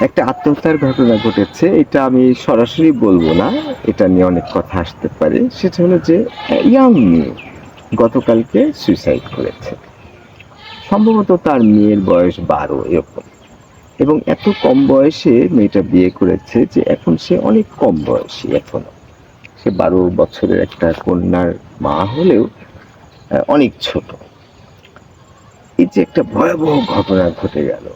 একটা আত্মহত্যার ঘটনা ঘটেছে, এটা আমি সরাসরি বলব না, এটা নিয়ে অনেক কথা আসতে পারে। সেটা হলো যে, ইয়াং মেয়ে গতকালকে সুইসাইড করেছে। সম্ভবত তার মেয়ের বয়স বারো এরকম। এবং এত কম বয়সে মেয়েটা বিয়ে করেছে যে, এখন সে অনেক কম বয়সী এখনও। সে বারো বছরের একটা কন্যার মা হলেও অনেক ছোট। এই যে একটা ভয়াবহ ঘটনা ঘটে গেল।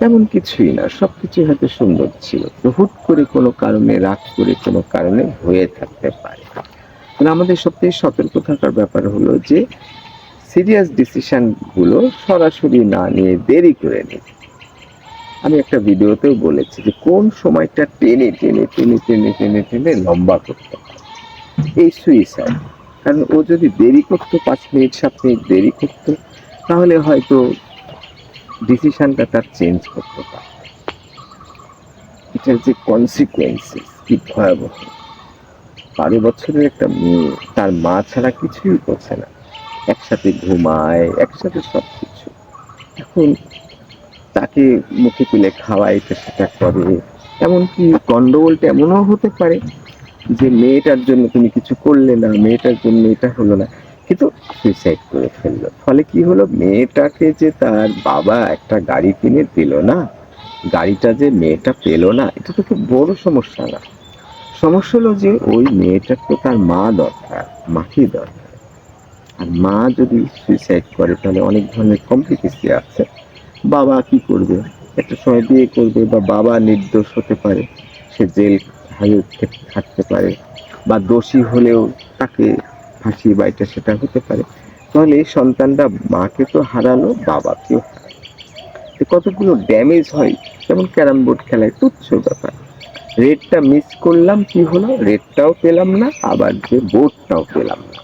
তেমন কিছুই না সবকিছু হয়তো সুন্দর ছিল। হুট করে কোনো কারণে, রাগ করে কোনো কারণে হয়ে থাকতে পারে। আমাদের সবথেকে সতর্ক থাকার ব্যাপার হলো যে সিরিয়াস ডিসিশনগুলো সরাসরি না নিয়ে দেরি করে নিই আমি একটা ভিডিওতেও বলেছি যে, কোন সময়টা টেনে টেনে টেনে টেনে টেনে টেনে লম্বা করতে এই সুইসাইড কারণ ও যদি দেরি করতো, পাঁচ মিনিট, সাত মিনিট দেরি করতো, তাহলে হয়তো ডিসিশনটা তার চেঞ্জ করতে পারে। এটার যে কনসিকুয়েন্সেস কি ভয়াবহ। বারো বছরের একটা মেয়ে, তার মা ছাড়া কিছুই করছে না। একসাথে ঘুমায়, একসাথে সব কিছু এখন তাকে মুখে তুলে খাওয়ায় সেটা করে। এমনকি গন্ডগোলটা এমনও হতে পারে যে মেয়েটার জন্য তুমি কিছু করলে না, মেয়েটার জন্য এটা হলো না। কিন্তু সুইসাইড করে ফেলল। ফলে কি হলো? মেয়েটাকে যে তার বাবা একটা গাড়ি কিনে দিল না, গাড়িটা যে মেয়েটা পেল না, এটা তো খুব বড় সমস্যা না। সমস্যা হলো যে ওই মেয়েটার তো তার মা দরকার, মাকে দরকার। আর মা যদি সুইসাইড করে, তাহলে অনেক ধরনের কমপ্লিকেসি আছে। বাবা কি করবে? একটা সময় বিয়ে করবে বা বাবা নির্দোষ হতে পারে, সে জেল হাজত থাকতে পারে, বা দোষী হলেও তাকে ফাঁসি বা এটা সেটা হতে পারে। তাহলে এই সন্তানরা মাকে তো হারালো, বাবাকেও হারালো। কতগুলো ড্যামেজ হয়, যেমন ক্যারাম বোর্ড খেলায় তুচ্ছ ব্যাপার। রেডটা মিস করলাম, কি হলো? রেডটাও পেলাম না, আবার যে বোর্ডটাও পেলাম না।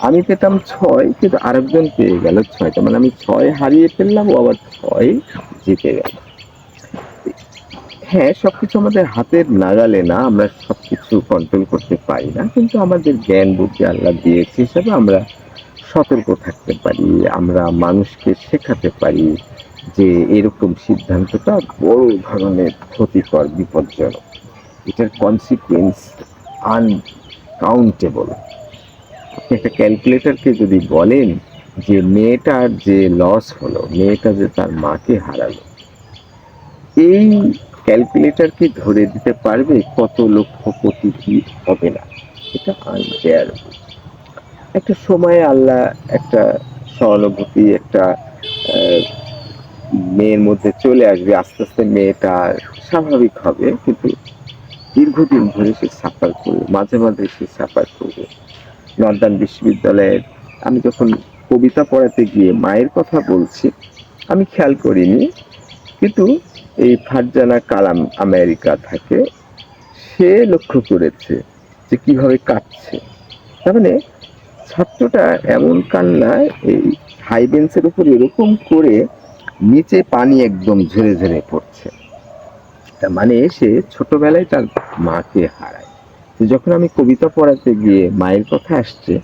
আমি পেতাম ছয়, কিন্তু আরেকজন পেয়ে গেল ছয়টা। মানে আমি ছয় হারিয়ে ফেললাম, ও আবার ছয় জিতে গেল। হ্যাঁ সবকিছু আমাদের হাতের নাগালে না, আমরা সবকিছু কন্ট্রোল করতে পারি না, কিন্তু আমাদের জ্ঞান, বুদ্ধি আল্লাহ দিয়েছে হিসাবে আমরা সতর্ক থাকতে পারি, আমরা মানুষকে শেখাতে পারি যে এরকম সিদ্ধান্তটা বড় ধরনের ক্ষতিকর, বিপজ্জনক। এটার কনসিকুয়েন্স আনকাউন্টেবল আপনি একটা ক্যালকুলেটরকে যদি বলেন যে মেয়েটার যে লস হলো, মেয়েটা যে তার মাকে হারালো, এই ক্যালকুলেটর কি ধরে দিতে পারবে? কত লক্ষ কোটি কি হবে না? এটা আনফেয়ার একটা সময়ে আল্লাহ একটা সহানুভূতি, একটা মেয়ের মধ্যে চলে আসবে, আস্তে আস্তে মেয়েটা স্বাভাবিক হবে, কিন্তু দীর্ঘদিন ধরে সে সাফার করবে, মাঝে মাঝে সে সাফার করবে। নর্দার্ন বিশ্ববিদ্যালয়ের, আমি যখন কবিতা পড়াতে গিয়ে মায়ের কথা বলছি, আমি খেয়াল করিনি, কিন্তু এই ফারজানা কালাম আমেরিকা থাকে, সে লক্ষ্য করেছে যে কীভাবে কাঁদছে তার মানে ছাত্রটা এমন কান্নায় এই হাই বেঞ্চের উপর এরকম করে নিচে পানি একদম ঝরে ঝরে পড়ছে। তার মানে সে ছোটবেলায় তার মাকে হারায়। যখন আমি কবিতা পড়াতে গিয়ে মায়ের কথা আসছে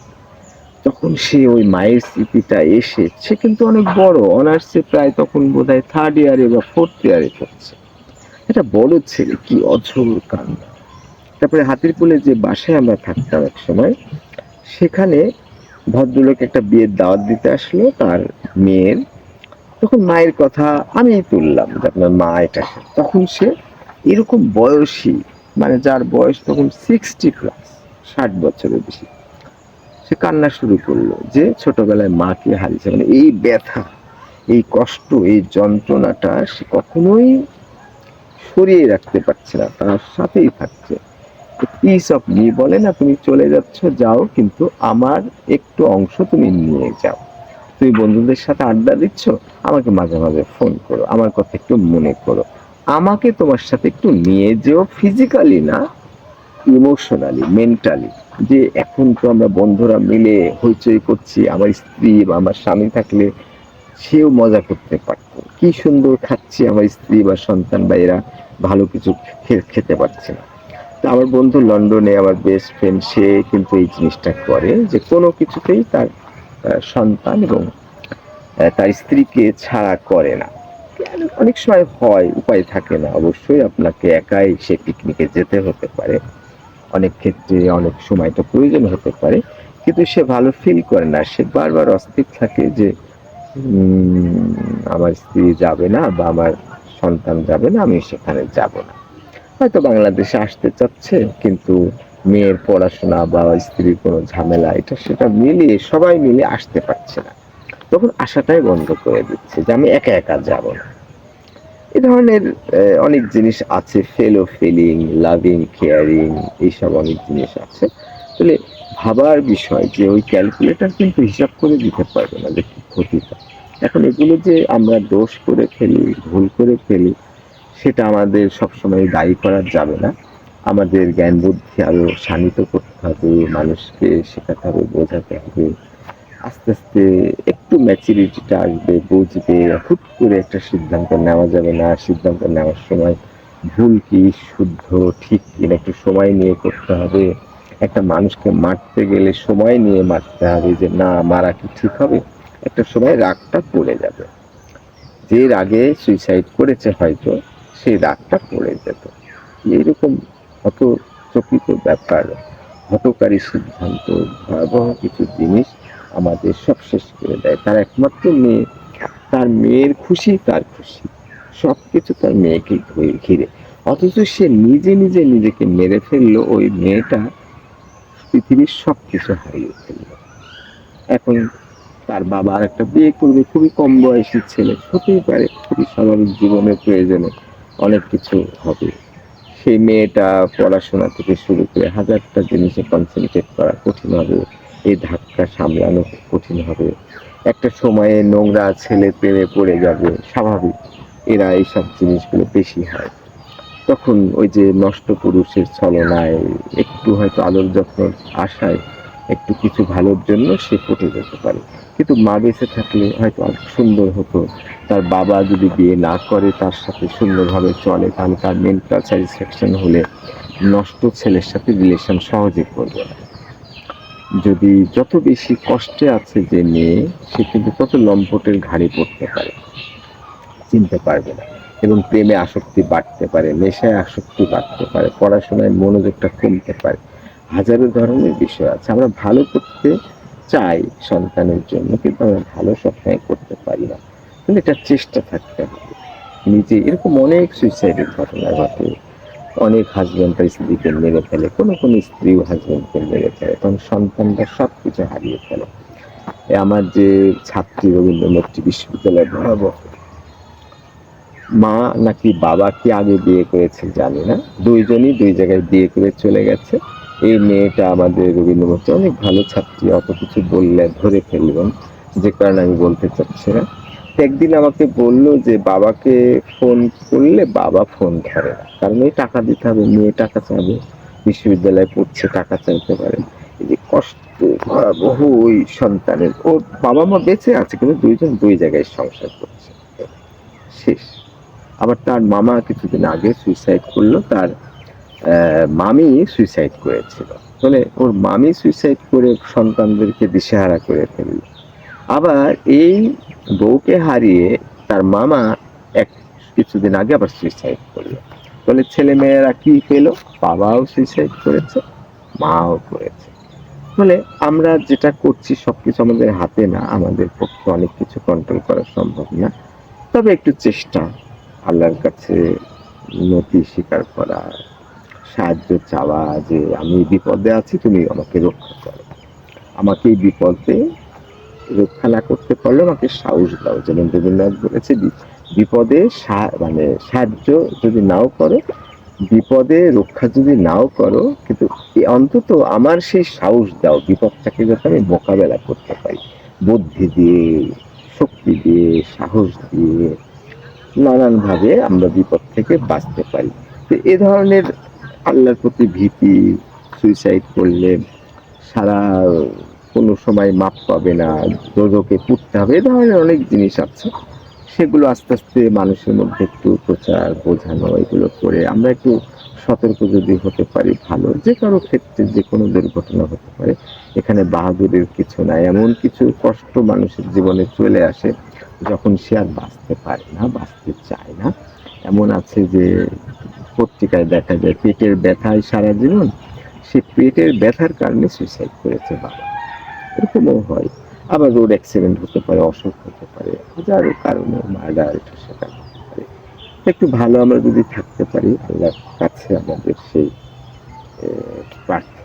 তখন সে ওই মায়ের স্মৃতিটা এসে, সে কিন্তু অনেক বড় অনার্সে প্রায় তখন বোধ হয় থার্ড ইয়ারে বা ফোর্থ ইয়ারে পড়ছে। এটা বড় ছেলে, কি অঝোর কান্না। তারপরে হাতির পুলে যে বাসায় আমরা থাকতাম এক সময়, সেখানে ভদ্রলোক একটা বিয়ের দাওয়াত দিতে আসলো তার মেয়ের। তখন মায়ের কথা আমি তুললাম যে আপনার মা এটা তখন সে এরকম বয়সী মানে যার বয়স তখন সিক্সটি প্লাস ষাট বছরের বেশি সে কান্না শুরু করল যে ছোটবেলায় মাকে হারিয়েছে। মানে এই ব্যথা, এই কষ্ট, এই যন্ত্রণাটা সে কখনোই সরিয়ে রাখতে পারছে না, তার সাথেই থাকছে। পিস অফ মি বলে না, তুমি চলে যাচ্ছ, যাও, কিন্তু আমার একটু অংশ তুমি নিয়ে যাও। তুমি বন্ধুদের সাথে আড্ডা দিচ্ছ, আমাকে মাঝে মাঝে ফোন করো, আমার কথা একটু মনে করো। আমাকে তোমার সাথে একটু নিয়ে যেও ফিজিক্যালি না ইমোশনালি মেন্টালি যে এখন তো আমরা বন্ধুরা মিলে হইচই করছি, আমার স্ত্রী বা আমার স্বামী থাকলে সেও মজা করতে পারতো। কি সুন্দর খাচ্ছি আমার স্ত্রী বা সন্তান বা এরা, ভালো কিছু খেতে পারছে না। তো আমার বন্ধু লন্ডনে আমার বেস্ট ফ্রেন্ড সে কিন্তু এই জিনিসটা করে যে কোনো কিছুতেই তার সন্তান এবং তার স্ত্রীকে ছাড়া করে না। অনেক সময় হয়, উপায় থাকে না। অবশ্যই আপনাকে একাই সে পিকনিকে যেতে হতে পারে। অনেক ক্ষেত্রে অনেক সময়টা প্রয়োজন হতে পারে, কিন্তু সে ভালো ফিল করে না। সে বারবার অস্থির থাকে যে আমার স্ত্রী যাবে না বা আমার সন্তান যাবে না, আমি সেখানে যাব না। হয়তো বাংলাদেশে আসতে চাচ্ছে, কিন্তু মেয়ের পড়াশোনা বা স্ত্রীর কোনো ঝামেলা, এটা সেটা মিলিয়ে, সবাই মিলে আসতে পারছে না। তখন আশাটাই বন্ধ করে দিচ্ছে যে আমি একা একা যাব না। ধরনের অনেক জিনিস আছে ফেলো ফিলিং লাভিং কেয়ারিং এইসব অনেক জিনিস আছে। তাহলে ভাবার বিষয় যে ওই ক্যালকুলেটর কিন্তু হিসাব করে দিতে পারবে না যে ক্ষতিটা। এখন এগুলো যে আমরা দোষ করে ফেলি, ভুল করে ফেলি, সেটা আমাদের সবসময় দায়ী করা যাবে না। আমাদের জ্ঞান বুদ্ধি আরও শানিত করতে হবে, মানুষকে শেখাতে হবে, বোঝাতে হবে। আস্তে আস্তে একটু ম্যাচুরিটিটা আসবে, বুঝবে, হুট করে একটা সিদ্ধান্ত নেওয়া যাবে না, সিদ্ধান্ত নেওয়ার সময় ভুল কি, শুদ্ধ, ঠিক কিনা একটু সময় নিয়ে করতে হবে। একটা মানুষকে মারতে গেলে সময় নিয়ে মারতে হবে যে, না, মারা কি ঠিক হবে? একটা সময় রাগটা পড়ে যাবে। যে রাগে সুইসাইড করেছে হয়তো সেই রাগটা পড়ে যেত এইরকম হত চকিত ব্যাপার, হতকারী সিদ্ধান্ত, ভয়াবহ কিছু জিনিস আমাদের সব শেষ করে দেয়। তার একমাত্র মেয়ে, তার মেয়ের খুশি, তার খুশি। সব কিছু তার মেয়েকে ঘিরে- ঘিরে। অথচ সে নিজে নিজে নিজেকে মেরে ফেলল, ওই মেয়েটা পৃথিবীর সব কিছু হারিয়ে ফেলল। এখন তার বাবা আর একটা বিয়ে করবে, খুবই কম বয়সী ছেলে। হতেই পারে খুবই স্বাভাবিক জীবনের প্রয়োজনে অনেক কিছু হবে। সেই মেয়েটা পড়াশোনা থেকে শুরু করে হাজারটা জিনিসে কনসেন্ট্রেট করা কঠিন হবে। এই ধাক্কা সামলানো কঠিন হবে। একটা সময়ে নোংরা ছেলে প্রেমে পড়ে যাবে, স্বাভাবিক। এরা এইসব জিনিসগুলো বেশি হয়। তখন ওই যে নষ্ট পুরুষের ছলনায় একটু হয়তো আদর যত্ন আশায় একটু কিছু ভালোর জন্য সে পটে যেতে পারে। কিন্তু মা বেঁচে থাকলে হয়তো আর সুন্দর হতো। তার বাবা যদি বিয়ে না করে, তার সাথে সুন্দরভাবে চলে, তাহলে তার মেন্টাল স্যাটিসফ্যাকশন হলে নষ্ট ছেলের সাথে রিলেশন সহজে করবে না। যদি যত বেশি কষ্টে আছে যে মেয়ে, সে কিন্তু তত লম্পটের ঘাড়ে পড়তে পারে। চিনতে পারবে না। এবং প্রেমে আসক্তি বাড়তে পারে, নেশায় আসক্তি বাড়তে পারে, পড়াশোনায় মনোযোগটা কমতে পারে। হাজারো ধরনের বিষয় আছে। আমরা ভালো করতে চাই সন্তানের জন্য, কিন্তু আমরা ভালো সবসময় করতে পারি না। কিন্তু এটা চেষ্টা থাকতে হবে। নিজে এরকম অনেক সুইসাইডের ঘটনা ঘটে। অনেক হাজব্যান্ড তার স্ত্রীকে মেরে ফেলে, কোনো কোনো স্ত্রীও হাজব্যান্ডকে মেরে ফেলে, তখন সন্তানরা সব কিছু হারিয়ে ফেলে। আমার যে ছাত্রী রবীন্দ্রনাথ বিশ্ববিদ্যালয়ে ভয়াবহ মা নাকি বাবা কি আগে বিয়ে করেছে জানি না, দুইজনই দুই জায়গায় বিয়ে করে চলে গেছে। এই মেয়েটা আমাদের রবীন্দ্রনাথ অনেক ভালো ছাত্রী, অত কিছু বললে ধরে ফেলবেন, যে কারণে আমি বলতে চাচ্ছি না। একদিন আমাকে বলল যে, বাবাকে ফোন করলে বাবা ফোন ধরে না। কারণ ওই টাকা দিতে হবে, মেয়ে টাকা চাবে বিশ্ববিদ্যালয়ে পড়ছে, টাকা চাইতে পারে। এই যে কষ্ট বহু ওই সন্তানের। ওর বাবা মা বেঁচে আছে, কিন্তু দুইজন দুই জায়গায় সংসার করছে। শেষ। আবার তার মামা কিছুদিন আগে সুইসাইড করল, তার মামি সুইসাইড করেছিল। ফলে ওর মামি সুইসাইড করে সন্তানদেরকে দিশেহারা করে ফেলল। আবার এই বউকে হারিয়ে তার মামা এক কিছুদিন আগে আবার সুইসাইড করল। ফলে ছেলে মেয়েরা কি পেল? বাবাও সুইসাইড করেছে, মাও করেছে। ফলে আমরা যেটা করছি সবকিছু আমাদের হাতে না, আমাদের পক্ষে অনেক কিছু কন্ট্রোল করা সম্ভব না। তবে একটু চেষ্টা, আল্লাহর কাছে নতি স্বীকার করা, সাহায্য চাওয়া যে আমি বিপদে আছি, তুমি আমাকে রক্ষা করো। আমাকে এই বিপদে রক্ষা না করতে পারলে আমাকে সাহস দাও। যেমন রবীন্দ্রনাথ বলেছে বিপদে মানে সাহায্য যদি নাও করো, বিপদে রক্ষা যদি নাও করো, কিন্তু অন্তত আমার সেই সাহস দাও, বিপদটাকে যাতে আমি মোকাবেলা করতে পারি। বুদ্ধি দিয়ে, শক্তি দিয়ে, সাহস দিয়ে নানানভাবে আমরা বিপদ থেকে বাঁচতে পারি। তো এ ধরনের আল্লাহর প্রতি ভীতি সুইসাইড করলে সারা কোনো সময় মাপ পাবে না দোজকে পুড়তে হবে, এ ধরনের অনেক জিনিস আছে। সেগুলো আস্তে আস্তে মানুষের মধ্যে একটু প্রচার, বোঝানো, এগুলো করে আমরা একটু সতর্ক যদি হতে পারি ভালো, যে কারও ক্ষেত্রে যে কোনো দুর্ঘটনা হতে পারে, এখানে বাহাদুরের কিছু নাই এমন কিছু কষ্ট মানুষের জীবনে চলে আসে যখন সে আর বাঁচতে পারে না, বাঁচতে চায় না। এমন আছে যে পত্রিকায় দেখা যায়, পেটের ব্যথায় সারা জীবন, সে পেটের ব্যথার কারণে সুইসাইড করেছে বাবা। এরকমও হয়। আবার রোড অ্যাক্সিডেন্ট হতে পারে, অসুখ হতে পারে, হাজারো কারণে মার্ডার এটা সেটা হতে পারে। একটু ভালো আমরা যদি থাকতে পারি, আল্লাহর কাছে আমাদের সেই প্রার্থী